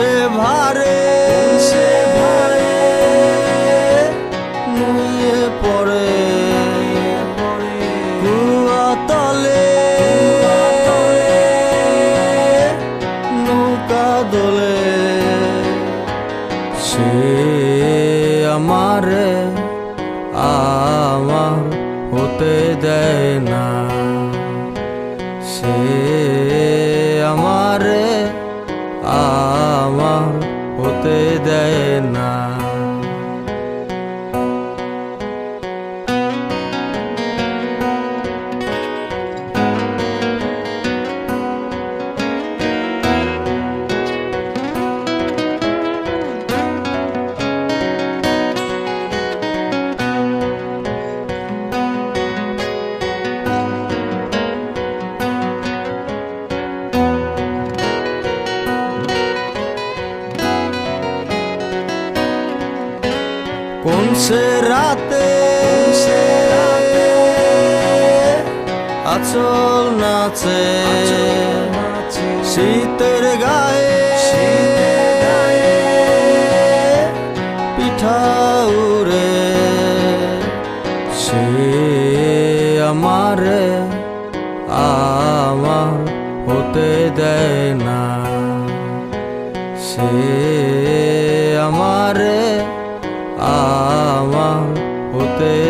সে ভারে সে ভারে নুয়ে পড়ে। তলে, নৌকা দোলে। সে আমারে আমার হতে দেয় না। সে সে রাতে। আচল নাচে। শীতের গায়ে। পিঠা উড়ে। সে আমারে আমার হতে দেয় না। সে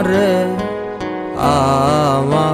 আমারে আমার